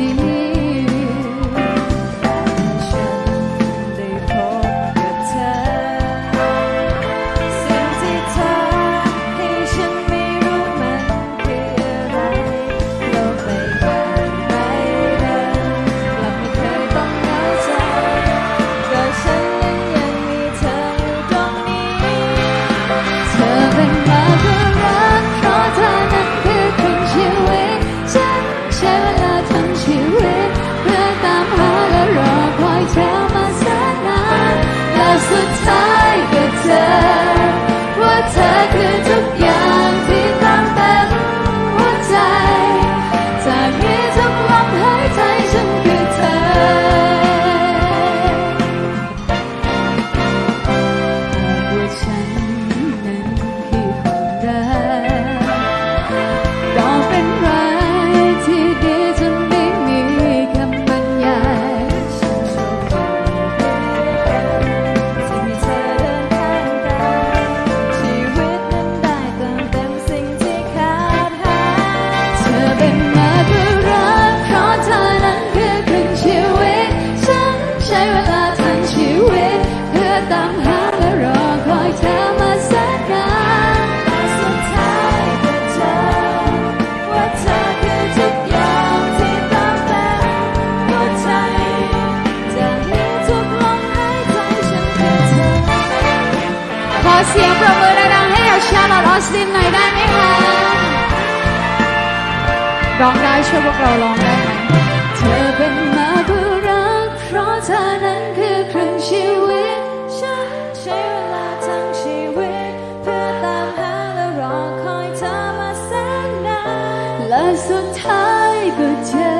see สตินหน่อยได้ไหมคะร้องได้ช่วยพวกเราร้องได้ไหมเธอเป็นมาเพื่อรัก เพราะเธอนั้นคือครึ่งชีวิตฉันใช้เวลาทั้งชีวิต เพื่อตามหาและรอคอยเธอมาแสนนานและสุดท้ายก็เจอ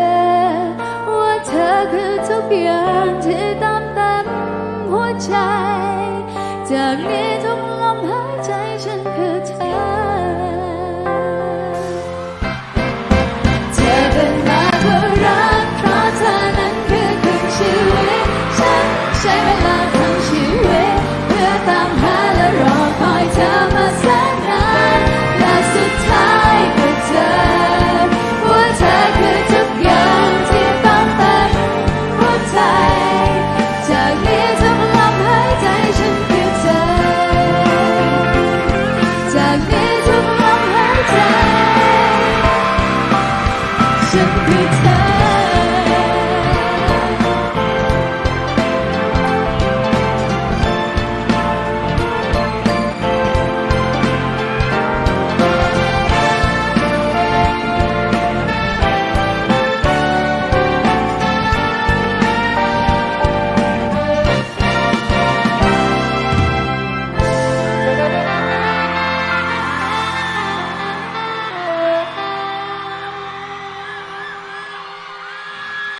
ว่าเธอคือทุกอย่างที่ตามเต็มหัวใจจะมีทุ